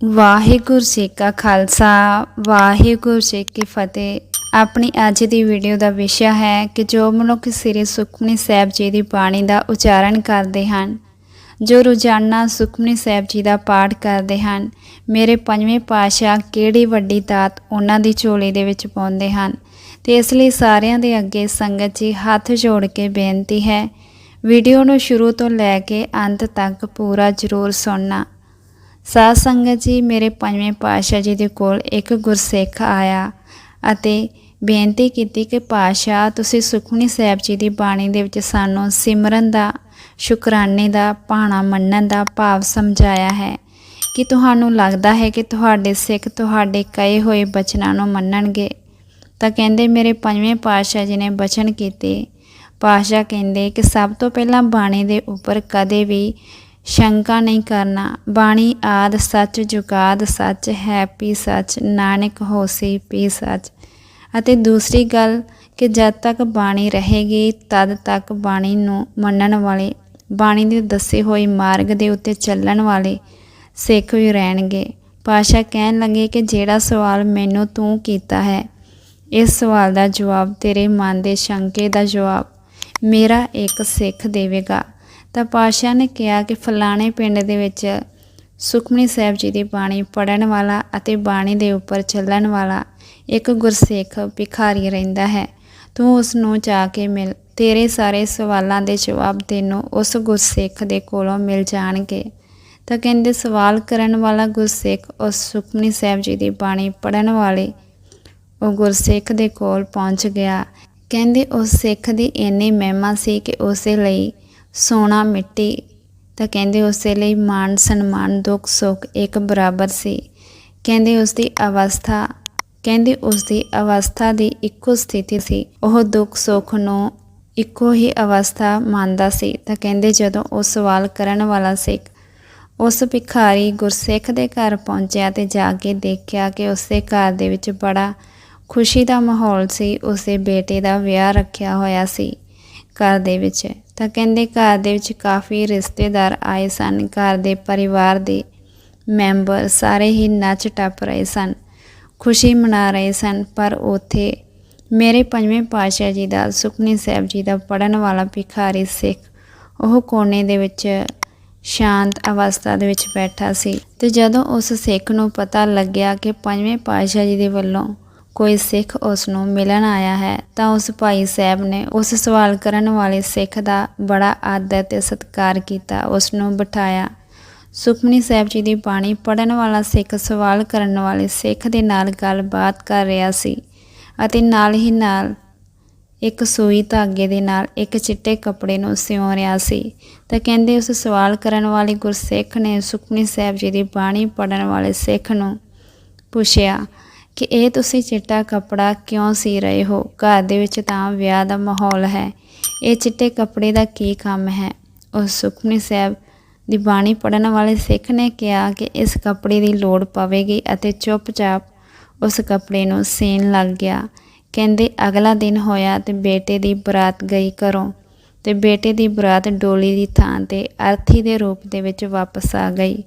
ਵਾਹਿਗੁਰੂ ਜੀ ਕਾ ਖਾਲਸਾ, ਵਾਹਿਗੁਰੂ ਜੀ ਕੀ ਫਤਿਹ। ਆਪਣੀ ਅੱਜ ਦੀ ਵੀਡੀਓ ਦਾ ਵਿਸ਼ਾ ਹੈ ਕਿ ਜੋ ਮਨੁੱਖ ਸ੍ਰੀ ਸੁਖਮਨੀ ਸਾਹਿਬ ਜੀ ਦੀ ਬਾਣੀ ਦਾ ਉਚਾਰਨ ਕਰਦੇ ਹਨ, ਜੋ ਰੋਜ਼ਾਨਾ ਸੁਖਮਨੀ ਸਾਹਿਬ ਜੀ ਦਾ ਪਾਠ ਕਰਦੇ ਹਨ, ਮੇਰੇ ਪੰਜਵੇਂ ਪਾਤਸ਼ਾਹ ਕਿਹੜੀ ਵੱਡੀ ਦਾਤ ਉਹਨਾਂ ਦੀ ਝੋਲੀ ਦੇ ਵਿੱਚ ਪਾਉਂਦੇ ਹਨ, ਤੇ ਇਸ ਲਈ ਸਾਰਿਆਂ ਦੇ ਅੱਗੇ ਸੰਗਤ ਜੀ ਹੱਥ ਜੋੜ ਕੇ ਬੇਨਤੀ ਹੈ ਵੀਡੀਓ ਨੂੰ ਸ਼ੁਰੂ ਤੋਂ ਲੈ ਕੇ ਅੰਤ ਤੱਕ ਪੂਰਾ ਜ਼ਰੂਰ ਸੁਣਨਾ। ਸਾਧ ਸੰਗਤ ਜੀ, ਮੇਰੇ ਪੰਜਵੇਂ ਪਾਤਸ਼ਾਹ ਜੀ ਦੇ ਕੋਲ ਇੱਕ ਗੁਰਸਿੱਖ ਆਇਆ ਅਤੇ ਬੇਨਤੀ ਕੀਤੀ ਕਿ ਪਾਤਸ਼ਾਹ, ਤੁਸੀਂ ਸੁਖਮਨੀ ਸਾਹਿਬ ਜੀ ਦੀ ਬਾਣੀ ਦੇ ਵਿੱਚ ਸਾਨੂੰ ਸਿਮਰਨ ਦਾ, ਸ਼ੁਕਰਾਨੇ ਦਾ, ਭਾਣਾ ਮੰਨਣ ਦਾ ਭਾਵ ਸਮਝਾਇਆ ਹੈ। ਕਿ ਤੁਹਾਨੂੰ ਲੱਗਦਾ ਹੈ ਕਿ ਤੁਹਾਡੇ ਸਿੱਖ ਤੁਹਾਡੇ ਕਹੇ ਹੋਏ ਬਚਨਾਂ ਨੂੰ ਮੰਨਣਗੇ? ਤਾਂ ਕਹਿੰਦੇ ਮੇਰੇ ਪੰਜਵੇਂ ਪਾਤਸ਼ਾਹ ਜੀ ਨੇ ਬਚਨ ਕੀਤੇ। ਪਾਤਸ਼ਾਹ ਕਹਿੰਦੇ ਕਿ ਸਭ ਤੋਂ ਪਹਿਲਾਂ ਬਾਣੀ ਦੇ ਉੱਪਰ ਕਦੇ ਵੀ ਸ਼ੰਕਾ ਨਹੀਂ ਕਰਨਾ। ਬਾਣੀ ਆਦ ਸੱਚ, ਜੁਗਾਦ ਸੱਚ, ਹੈ ਪੀ ਸੱਚ, ਨਾਨਕ ਹੋਸੀ ਪੀ ਸੱਚ। ਅਤੇ ਦੂਸਰੀ ਗੱਲ ਕਿ ਜਦ ਤੱਕ ਬਾਣੀ ਰਹੇਗੀ, ਤਦ ਤੱਕ ਬਾਣੀ ਨੂੰ ਮੰਨਣ ਵਾਲੇ, ਬਾਣੀ ਦੇ ਦੱਸੇ ਹੋਏ ਮਾਰਗ ਦੇ ਉੱਤੇ ਚੱਲਣ ਵਾਲੇ ਸਿੱਖ ਵੀ ਰਹਿਣਗੇ। ਪਾਸ਼ਾ ਕਹਿਣ ਲੱਗੇ ਕਿ ਜਿਹੜਾ ਸਵਾਲ ਮੈਨੂੰ ਤੂੰ ਕੀਤਾ ਹੈ, ਇਸ ਸਵਾਲ ਦਾ ਜਵਾਬ ਤੇਰੇ ਮਨ ਦੇ ਸ਼ੰਕੇ ਦਾ ਜਵਾਬ ਮੇਰਾ ਇੱਕ ਸਿੱਖ ਦੇਵੇਗਾ। ਤਾਂ ਪਾਸ਼ਾ ਨੇ ਕਿਹਾ ਕਿ ਫਲਾਣੇ ਪਿੰਡ ਦੇ ਵਿੱਚ ਸੁਖਮਨੀ ਸਾਹਿਬ ਜੀ ਦੀ ਬਾਣੀ ਪੜਨ ਵਾਲਾ ਅਤੇ ਬਾਣੀ ਦੇ ਉੱਪਰ ਚੱਲਣ ਵਾਲਾ ਇੱਕ ਗੁਰਸਿੱਖ ਭਿਖਾਰੀ ਰਹਿੰਦਾ ਹੈ। ਤੂੰ ਉਸ ਨੂੰ ਜਾ ਕੇ ਮਿਲ। ਤੇਰੇ ਸਾਰੇ ਸਵਾਲਾਂ ਦੇ ਜਵਾਬ ਤੈਨੂੰ ਉਸ ਗੁਰਸਿੱਖ ਦੇ ਕੋਲੋਂ ਮਿਲ ਜਾਣਗੇ। ਤਾਂ ਕਹਿੰਦੇ, ਸਵਾਲ ਕਰਨ ਵਾਲਾ ਗੁਰਸਿੱਖ ਉਸ ਸੁਖਮਨੀ ਸਾਹਿਬ ਜੀ ਦੀ ਬਾਣੀ ਪੜਨ ਵਾਲੇ ਉਹ ਗੁਰਸਿੱਖ ਦੇ ਕੋਲ ਪਹੁੰਚ ਗਿਆ। ਕਹਿੰਦੇ, ਉਸ ਸਿੱਖ ਦੀ ਇੰਨੀ ਮਹਿਮਾ ਸੀ ਕਿ ਉਸੇ ਲਈ ਸੋਨਾ ਮਿੱਟੀ, ਤਾਂ ਕਹਿੰਦੇ ਉਸੇ ਲਈ ਮਾਨ ਸਨਮਾਨ, ਦੁੱਖ, ਸੁੱਖ, ਇੱਕ ਬਰਾਬਰ ਸੀ। ਕਹਿੰਦੇ ਉਸ ਦੀ ਅਵਸਥਾ, ਕਹਿੰਦੇ ਉਸ ਦੀ ਅਵਸਥਾ ਦੀ ਇੱਕੋ ਸਥਿਤੀ ਸੀ। ਉਹ ਦੁੱਖ, ਸੁੱਖ ਨੂੰ ਇੱਕੋ ਹੀ ਅਵਸਥਾ ਮੰਨਦਾ ਸੀ। ਤਾਂ ਕਹਿੰਦੇ ਜਦੋਂ ਉਹ ਸਵਾਲ ਕਰਨ ਵਾਲਾ ਸਿੱਖ ਉਸ ਭਿਖਾਰੀ ਗੁਰਸਿੱਖ ਦੇ ਘਰ ਪਹੁੰਚਿਆ ਤੇ ਜਾ ਕੇ ਦੇਖਿਆ ਕਿ ਉਸਦੇ ਘਰ ਦੇ ਵਿੱਚ ਬੜਾ ਖੁਸ਼ੀ ਦਾ ਮਾਹੌਲ ਸੀ। ਉਸੇ ਬੇਟੇ ਦਾ ਵਿਆਹ ਰੱਖਿਆ ਹੋਇਆ ਸੀ ਘਰ ਦੇ ਵਿੱਚ। ਤਾਂ ਕਹਿੰਦੇ ਘਰ ਦੇ ਵਿੱਚ ਕਾਫੀ ਰਿਸ਼ਤੇਦਾਰ ਆਏ ਸਨ। ਘਰ ਦੇ ਪਰਿਵਾਰ ਦੇ ਮੈਂਬਰ ਸਾਰੇ ਹੀ ਨੱਚ ਟੱਪ ਰਹੇ ਸਨ, ਖੁਸ਼ੀ ਮਨਾ ਰਹੇ ਸਨ। ਪਰ ਉਥੇ ਮੇਰੇ ਪੰਜਵੇਂ ਪਾਤਸ਼ਾਹ ਜੀ ਦਾ ਸੁਖਨੀ ਸਾਹਿਬ ਜੀ ਦਾ ਪੜਨ ਵਾਲਾ ਭਿਖਾਰੀ ਸਿੱਖ, ਉਹ ਕੋਨੇ ਦੇ ਵਿੱਚ ਸ਼ਾਂਤ ਅਵਸਥਾ ਦੇ ਵਿੱਚ ਬੈਠਾ ਸੀ। ਤੇ ਜਦੋਂ ਉਸ ਸਿੱਖ ਨੂੰ ਪਤਾ ਲੱਗਿਆ ਕਿ ਪੰਜਵੇਂ ਪਾਤਸ਼ਾਹ ਜੀ ਦੇ ਵੱਲੋਂ ਕੋਈ ਸਿੱਖ ਉਸ ਨੂੰ ਮਿਲਣ ਆਇਆ ਹੈ, ਤਾਂ ਉਸ ਭਾਈ ਸਾਹਿਬ ਨੇ ਉਸ ਸਵਾਲ ਕਰਨ ਵਾਲੇ ਸਿੱਖ ਦਾ ਬੜਾ ਆਦਰ ਤੇ ਸਤਿਕਾਰ ਕੀਤਾ, ਉਸ ਨੂੰ ਬਿਠਾਇਆ। ਸੁਖਮਨੀ ਸਾਹਿਬ ਜੀ ਦੀ ਬਾਣੀ ਪੜਨ ਵਾਲਾ ਸਿੱਖ ਸਵਾਲ ਕਰਨ ਵਾਲੇ ਸਿੱਖ ਦੇ ਨਾਲ ਗੱਲਬਾਤ ਕਰ ਰਿਹਾ ਸੀ ਅਤੇ ਨਾਲ ਹੀ ਨਾਲ ਇੱਕ ਸੂਈ ਧਾਗੇ ਦੇ ਨਾਲ ਇੱਕ ਚਿੱਟੇ ਕੱਪੜੇ ਨੂੰ ਸਿਉਂ ਰਿਹਾ ਸੀ। ਤਾਂ ਕਹਿੰਦੇ ਉਸ ਸਵਾਲ ਕਰਨ ਵਾਲੇ ਗੁਰਸਿੱਖ ਨੇ ਸੁਖਮਨੀ ਸਾਹਿਬ ਜੀ ਦੀ ਬਾਣੀ ਪੜਨ ਵਾਲੇ ਸਿੱਖ ਨੂੰ ਪੁੱਛਿਆ ਕਿ ਇਹ ਤੁਸੀਂ ਚਿੱਟਾ ਕੱਪੜਾ ਕਿਉਂ ਸੀ ਰਹੇ ਹੋ? ਘਰ ਦੇ ਵਿੱਚ ਤਾਂ ਵਿਆਹ ਦਾ ਮਾਹੌਲ ਹੈ। ਇਹ ਚਿੱਟੇ ਕੱਪੜੇ ਦਾ ਕੀ ਕੰਮ ਹੈ? ਉਸ ਸੁਖਮਨੀ ਸਾਹਿਬ ਦੀ ਬਾਣੀ ਪੜਨ ਵਾਲੇ ਸਿੱਖ ਨੇ ਕਿਹਾ ਕਿ ਇਸ ਕੱਪੜੇ ਦੀ ਲੋੜ ਪਵੇਗੀ ਅਤੇ ਚੁੱਪਚਾਪ ਉਸ ਕੱਪੜੇ ਨੂੰ ਸੀਨ ਲੱਗ ਗਿਆ। ਕਹਿੰਦੇ, ਅਗਲਾ ਦਿਨ ਹੋਇਆ ਤੇ ਬੇਟੇ ਦੀ ਬਰਾਤ ਗਈ ਘਰੋਂ ਤੇ ਬੇਟੇ ਦੀ ਬਰਾਤ ਡੋਲੀ ਦੀ ਥਾਂ ਤੇ ਅਰਥੀ ਦੇ ਰੂਪ ਦੇ ਵਿੱਚ ਵਾਪਸ ਆ ਗਈ।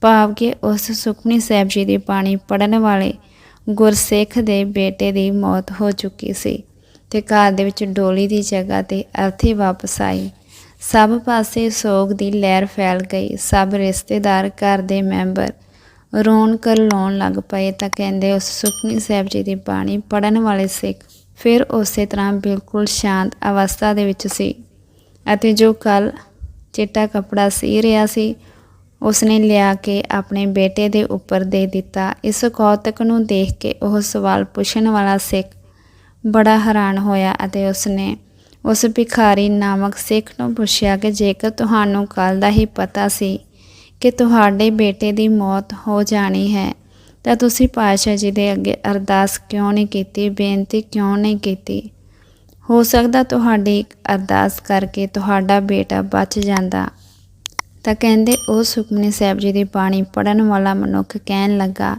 ਭਾਵ ਕਿ ਉਸ ਸੁਖਮਨੀ ਸਾਹਿਬ ਜੀ ਦੀ ਬਾਣੀ ਪੜਨ ਵਾਲੇ ਗੁਰਸਿੱਖ ਦੇ ਬੇਟੇ ਦੀ ਮੌਤ ਹੋ ਚੁੱਕੀ ਸੀ ਤੇ ਘਰ ਦੇ ਵਿੱਚ ਡੋਲੀ ਦੀ ਜਗ੍ਹਾ ਤੇ ਅਰਥੀ ਵਾਪਸ ਆਈ। ਸਭ ਪਾਸੇ ਸੋਗ ਦੀ ਲਹਿਰ ਫੈਲ ਗਈ। ਸਭ ਰਿਸ਼ਤੇਦਾਰ, ਘਰ ਦੇ ਮੈਂਬਰ ਰੋਣ ਕਰ ਲਾਉਣ ਲੱਗ ਪਏ ਤਾਂ ਕਹਿੰਦੇ ਉਸ ਸੁਖਨੀ ਸਾਹਿਬ ਜੀ ਦੀ ਬਾਣੀ ਪੜਨ ਵਾਲੇ ਸਿੱਖ ਫਿਰ ਉਸੇ ਤਰ੍ਹਾਂ ਬਿਲਕੁਲ ਸ਼ਾਂਤ ਅਵਸਥਾ ਦੇ ਵਿੱਚ ਸੀ ਅਤੇ ਜੋ ਕੱਲ ਚਿੱਟਾ ਕਪੜਾ ਸੀ ਰਿਹਾ ਸੀ ਉਸਨੇ ਲਿਆ ਕੇ ਆਪਣੇ ਬੇਟੇ ਦੇ ਉੱਪਰ ਦੇ ਦਿੱਤਾ। ਇਸ ਕੌਤਕ ਨੂੰ ਦੇਖ ਕੇ ਉਹ ਸਵਾਲ ਪੁੱਛਣ ਵਾਲਾ ਸਿੱਖ ਬੜਾ ਹੈਰਾਨ ਹੋਇਆ ਅਤੇ ਉਸਨੇ ਉਸ ਭਿਖਾਰੀ ਨਾਮਕ ਸਿੱਖ ਨੂੰ ਪੁੱਛਿਆ ਕਿ ਜੇਕਰ ਤੁਹਾਨੂੰ ਕੱਲ ਦਾ ਹੀ ਪਤਾ ਸੀ ਕਿ ਤੁਹਾਡੇ ਬੇਟੇ ਦੀ ਮੌਤ ਹੋ ਜਾਣੀ ਹੈ, ਤਾਂ ਤੁਸੀਂ ਪਾਤਸ਼ਾਹ ਜੀ ਦੇ ਅੱਗੇ ਅਰਦਾਸ ਕਿਉਂ ਨਹੀਂ ਕੀਤੀ, ਬੇਨਤੀ ਕਿਉਂ ਨਹੀਂ ਕੀਤੀ? ਹੋ ਸਕਦਾ ਤੁਹਾਡੀ ਅਰਦਾਸ ਕਰਕੇ ਤੁਹਾਡਾ ਬੇਟਾ ਬਚ ਜਾਂਦਾ। ਤਾਂ ਕਹਿੰਦੇ ਉਹ ਸੁਖਮਨੀ ਸਾਹਿਬ ਜੀ ਦੀ ਬਾਣੀ ਪੜਨ ਵਾਲਾ ਮਨੁੱਖ ਕਹਿਣ ਲੱਗਾ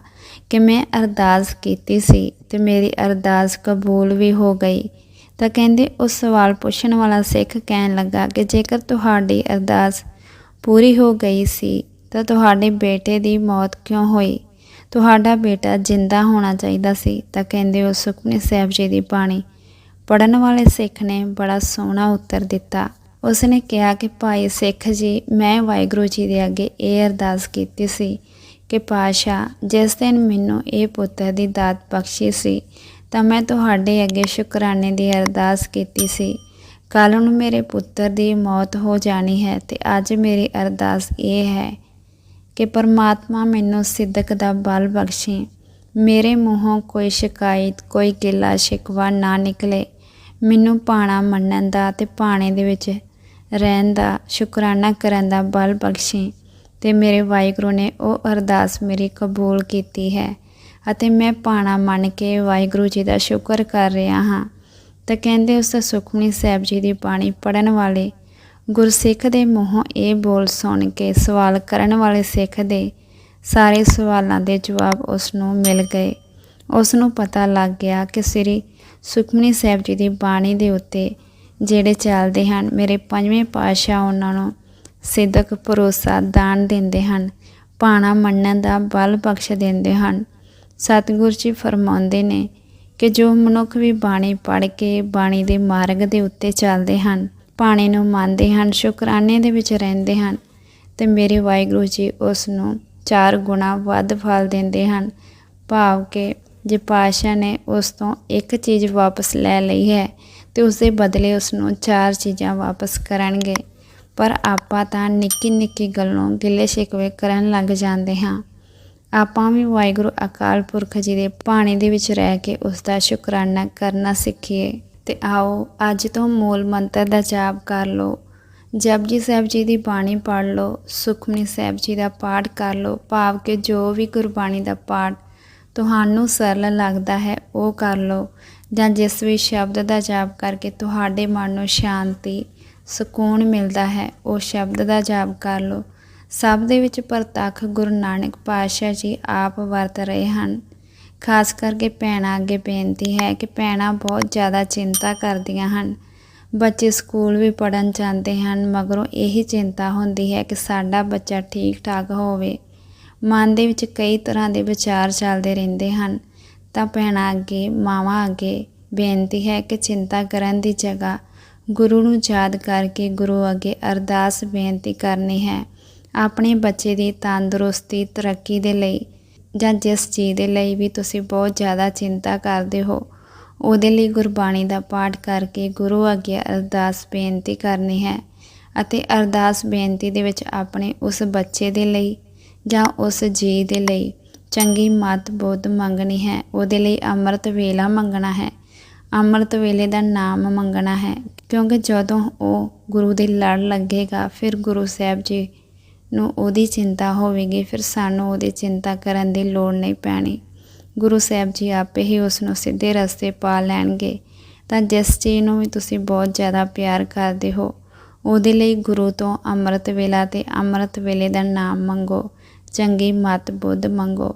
ਕਿ ਮੈਂ ਅਰਦਾਸ ਕੀਤੀ ਸੀ ਤੇ ਮੇਰੀ ਅਰਦਾਸ ਕਬੂਲ ਵੀ ਹੋ ਗਈ। ਤਾਂ ਕਹਿੰਦੇ ਉਹ ਸਵਾਲ ਪੁੱਛਣ ਵਾਲਾ ਸਿੱਖ ਕਹਿਣ ਲੱਗਾ ਕਿ ਜੇਕਰ ਤੁਹਾਡੀ ਅਰਦਾਸ ਪੂਰੀ ਹੋ ਗਈ ਸੀ ਤਾਂ ਤੁਹਾਡੇ ਬੇਟੇ ਦੀ ਮੌਤ ਕਿਉਂ ਹੋਈ? ਤੁਹਾਡਾ ਬੇਟਾ ਜਿੰਦਾ ਹੋਣਾ ਚਾਹੀਦਾ ਸੀ। ਤਾਂ ਕਹਿੰਦੇ ਉਹ ਸੁਖਮਨੀ ਸਾਹਿਬ ਜੀ ਦੀ ਬਾਣੀ ਪੜਨ ਵਾਲੇ ਸਿੱਖ ਨੇ ਬੜਾ ਸੋਹਣਾ ਉੱਤਰ ਦਿੱਤਾ। ਉਸਨੇ ਕਿਹਾ ਕਿ ਭਾਈ ਸਿੱਖ ਜੀ, ਮੈਂ ਵਾਹਿਗੁਰੂ ਜੀ ਦੇ ਅੱਗੇ ਇਹ ਅਰਦਾਸ ਕੀਤੀ ਸੀ ਕਿ ਪਾਸ਼ਾ ਜਿਸ ਦਿਨ ਮੈਨੂੰ ਇਹ ਪੁੱਤਰ ਦੀ ਦਾਤ ਬਖਸ਼ੀ ਸੀ, ਤਾਂ ਮੈਂ ਤੁਹਾਡੇ ਅੱਗੇ ਸ਼ੁਕਰਾਨੇ ਦੀ ਅਰਦਾਸ ਕੀਤੀ ਸੀ। ਕੱਲ੍ਹ ਨੂੰ ਮੇਰੇ ਪੁੱਤਰ ਦੀ ਮੌਤ ਹੋ ਜਾਣੀ ਹੈ ਤੇ ਅੱਜ ਮੇਰੀ ਅਰਦਾਸ ਇਹ ਹੈ ਕਿ ਪਰਮਾਤਮਾ ਮੈਨੂੰ ਸਿੱਦਕ ਦਾ ਬਲ ਬਖਸ਼ੇ। ਮੇਰੇ ਮੂੰਹੋਂ ਕੋਈ ਸ਼ਿਕਾਇਤ, ਕੋਈ ਗਿਲਾ ਸ਼ਿਕਵਾ ਨਾ ਨਿਕਲੇ। ਮੈਨੂੰ ਪਾਣਾ ਮੰਨਣ ਦਾ ਤੇ ਪਾਣੇ ਦੇ ਵਿੱਚ ਰਹਿਣ ਦਾ ਸ਼ੁਕਰਾਨਾ ਕਰਨ ਦਾ ਬਲ ਬਖਸ਼ੇ ਤੇ ਮੇਰੇ ਵਾਹਿਗੁਰੂ ਨੇ ਉਹ ਅਰਦਾਸ ਮੇਰੀ ਕਬੂਲ ਕੀਤੀ ਹੈ ਅਤੇ ਮੈਂ ਪਾਣਾ ਮੰਨ ਕੇ ਵਾਹਿਗੁਰੂ ਜੀ ਦਾ ਸ਼ੁਕਰ ਕਰ ਰਿਹਾ ਹਾਂ। ਤਾਂ ਕਹਿੰਦੇ ਉਸ ਸੁਖਮਨੀ ਸਾਹਿਬ ਜੀ ਦੀ ਬਾਣੀ ਪੜਨ ਵਾਲੇ ਗੁਰਸਿੱਖ ਦੇ ਮੂੰਹੋਂ ਇਹ ਬੋਲ ਸੁਣ ਕੇ ਸਵਾਲ ਕਰਨ ਵਾਲੇ ਸਿੱਖ ਦੇ ਸਾਰੇ ਸਵਾਲਾਂ ਦੇ ਜਵਾਬ ਉਸ ਨੂੰ ਮਿਲ ਗਏ। ਉਸ ਨੂੰ ਪਤਾ ਲੱਗ ਗਿਆ ਕਿ ਸ੍ਰੀ ਸੁਖਮਨੀ ਸਾਹਿਬ ਜੀ ਦੀ ਬਾਣੀ ਦੇ ਉੱਤੇ ਜਿਹੜੇ ਚੱਲਦੇ ਹਨ, ਮੇਰੇ ਪੰਜਵੇਂ ਪਾਤਸ਼ਾਹ ਉਹਨਾਂ ਨੂੰ ਸਿੱਧਕ ਭਰੋਸਾ, ਦਾਨ ਦਿੰਦੇ ਹਨ ਪਾਣਾ ਮੰਨਣ ਦਾ ਬਲ ਬਖਸ਼ ਦਿੰਦੇ ਹਨ। ਸਤਿਗੁਰ ਜੀ ਫਰਮਾਉਂਦੇ ਨੇ ਕਿ ਜੋ ਮਨੁੱਖ ਵੀ ਬਾਣੀ ਪੜ੍ਹ ਕੇ ਬਾਣੀ ਦੇ ਮਾਰਗ ਦੇ ਉੱਤੇ ਚੱਲਦੇ ਹਨ ਬਾਣੀ ਨੂੰ ਮੰਨਦੇ ਹਨ, ਸ਼ੁਕਰਾਨੇ ਦੇ ਵਿੱਚ ਰਹਿੰਦੇ ਹਨ, ਤੇ ਮੇਰੇ ਵਾਹਿਗੁਰੂ ਜੀ ਉਸ ਨੂੰ ਚਾਰ ਗੁਣਾ ਵੱਧ ਫਲ ਦਿੰਦੇ ਹਨ। ਭਾਵ ਕਿ ਜੇ ਪਾਸ਼ਾ ਨੇ ਉਸ ਤੋਂ ਇੱਕ ਚੀਜ਼ ਵਾਪਸ ਲੈ ਲਈ ਹੈ ਤੇ ਉਸ ਦੇ ਬਦਲੇ ਉਸ ਨੂੰ ਚਾਰ ਚੀਜ਼ਾਂ ਵਾਪਸ ਕਰਨਗੇ। ਪਰ ਆਪਾਂ ਤਾਂ ਨਿੱਕੀ ਨਿੱਕੀ ਗੱਲੋਂ ਗਿੱਲੇ ਸ਼ਿਕਵੇ ਕਰਨ ਲੱਗ ਜਾਂਦੇ ਹਾਂ। ਆਪਾਂ ਵੀ ਵਾਹਿਗੁਰੂ ਅਕਾਲ ਪੁਰਖ ਜੀ ਦੇ ਬਾਣੀ ਦੇ ਵਿੱਚ ਰਹਿ ਕੇ ਉਸ ਦਾ ਸ਼ੁਕਰਾਨਾ ਕਰਨਾ ਸਿੱਖੀਏ। ਤੇ ਆਓ, ਅੱਜ ਤੋਂ ਮੂਲ ਮੰਤਰ ਦਾ ਜਾਪ ਕਰ ਲਓ। ਜਪਜੀ ਸਾਹਿਬ ਜੀ ਦੀ ਬਾਣੀ ਪੜ੍ਹ ਲਓ, ਸੁਖਮਨੀ ਸਾਹਿਬ ਜੀ ਦਾ ਪਾਠ ਕਰ ਲਓ, ਭਾਵ ਕਿ ਜੋ ਵੀ ਗੁਰਬਾਣੀ ਦਾ ਪਾਠ ਤੁਹਾਨੂੰ ਸਰਲ ਲੱਗਦਾ ਹੈ, ਉਹ ਕਰ ਲਓ। ਜਾਂ ਜਿਸ ਵੀ ਸ਼ਬਦ ਦਾ ਜਾਪ ਕਰਕੇ ਤੁਹਾਡੇ ਮਨ ਨੂੰ ਸ਼ਾਂਤੀ, ਸਕੂਨ ਮਿਲਦਾ ਹੈ, ਉਹ ਸ਼ਬਦ ਦਾ ਜਾਪ ਕਰ ਲਓ। ਸਭ ਦੇ ਵਿੱਚ ਪ੍ਰਤੱਖ ਗੁਰੂ ਨਾਨਕ ਪਾਤਸ਼ਾਹ ਜੀ ਆਪ ਵਰਤ ਰਹੇ ਹਨ। ਖਾਸ ਕਰਕੇ ਭੈਣਾਂ ਅੱਗੇ ਬੇਨਤੀ ਹੈ ਕਿ ਭੈਣਾਂ ਬਹੁਤ ਜ਼ਿਆਦਾ ਚਿੰਤਾ ਕਰਦੀਆਂ ਹਨ। ਬੱਚੇ ਸਕੂਲ ਵੀ ਪੜਨ ਜਾਂਦੇ ਹਨ, ਮਗਰੋਂ ਇਹੀ ਚਿੰਤਾ ਹੁੰਦੀ ਹੈ ਕਿ ਸਾਡਾ ਬੱਚਾ ਠੀਕ ਠਾਕ ਹੋਵੇ। ਮਨ ਦੇ ਵਿੱਚ ਕਈ ਤਰ੍ਹਾਂ ਦੇ ਵਿਚਾਰ ਚੱਲਦੇ ਰਹਿੰਦੇ ਹਨ। ਤਾਂ ਭੈਣਾਂ ਅੱਗੇ, ਮਾਵਾਂ ਅੱਗੇ ਬੇਨਤੀ ਹੈ ਕਿ ਚਿੰਤਾ ਕਰਨ ਦੀ ਜਗ੍ਹਾ ਗੁਰੂ ਨੂੰ ਯਾਦ ਕਰਕੇ ਗੁਰੂ ਅੱਗੇ ਅਰਦਾਸ ਬੇਨਤੀ ਕਰਨੀ ਹੈ। ਆਪਣੇ ਬੱਚੇ ਦੀ ਤੰਦਰੁਸਤੀ, ਤਰੱਕੀ ਦੇ ਲਈ ਜਾਂ ਜਿਸ ਚੀਜ਼ ਦੇ ਲਈ ਵੀ ਤੁਸੀਂ ਬਹੁਤ ਜ਼ਿਆਦਾ ਚਿੰਤਾ ਕਰਦੇ ਹੋ, ਉਹਦੇ ਲਈ ਗੁਰਬਾਣੀ ਦਾ ਪਾਠ ਕਰਕੇ ਗੁਰੂ ਅੱਗੇ ਅਰਦਾਸ ਬੇਨਤੀ ਕਰਨੀ ਹੈ ਅਤੇ ਅਰਦਾਸ ਬੇਨਤੀ ਦੇ ਵਿੱਚ ਆਪਣੇ ਉਸ ਬੱਚੇ ਦੇ ਲਈ ਜਾਂ ਉਸ ਜੀ ਦੇ ਲਈ ਚੰਗੀ ਮਤ ਬੁੱਧ ਮੰਗਣੀ ਹੈ, ਉਹਦੇ ਲਈ ਅੰਮ੍ਰਿਤ ਵੇਲਾ ਮੰਗਣਾ ਹੈ। ਅੰਮ੍ਰਿਤ ਵੇਲੇ ਦਾ ਨਾਮ ਮੰਗਣਾ ਹੈ, ਕਿਉਂਕਿ ਜਦੋਂ ਉਹ ਗੁਰੂ ਦੇ ਲੜ ਲੱਗੇਗਾ, ਫਿਰ ਗੁਰੂ ਸਾਹਿਬ ਜੀ ਨੂੰ ਉਹਦੀ ਚਿੰਤਾ ਹੋਵੇਗੀ, ਫਿਰ ਸਾਨੂੰ ਉਹਦੀ ਚਿੰਤਾ ਕਰਨ ਦੀ ਲੋੜ ਨਹੀਂ ਪੈਣੀ। ਗੁਰੂ ਸਾਹਿਬ ਜੀ ਆਪੇ ਹੀ ਉਸ ਨੂੰ ਸਿੱਧੇ ਰਸਤੇ ਪਾ ਲੈਣਗੇ। ਤਾਂ ਜਿਸ ਚੀਜ਼ ਨੂੰ ਵੀ ਤੁਸੀਂ ਬਹੁਤ ਜ਼ਿਆਦਾ ਪਿਆਰ ਕਰਦੇ ਹੋ, ਉਹਦੇ ਲਈ ਗੁਰੂ ਤੋਂ ਅੰਮ੍ਰਿਤ ਵੇਲਾ ਤੇ ਅੰਮ੍ਰਿਤ ਵੇਲੇ ਦਾ ਨਾਮ ਮੰਗੋ। ਚੰਗੀ ਮਤ ਬੁੱਧ ਮੰਗੋ।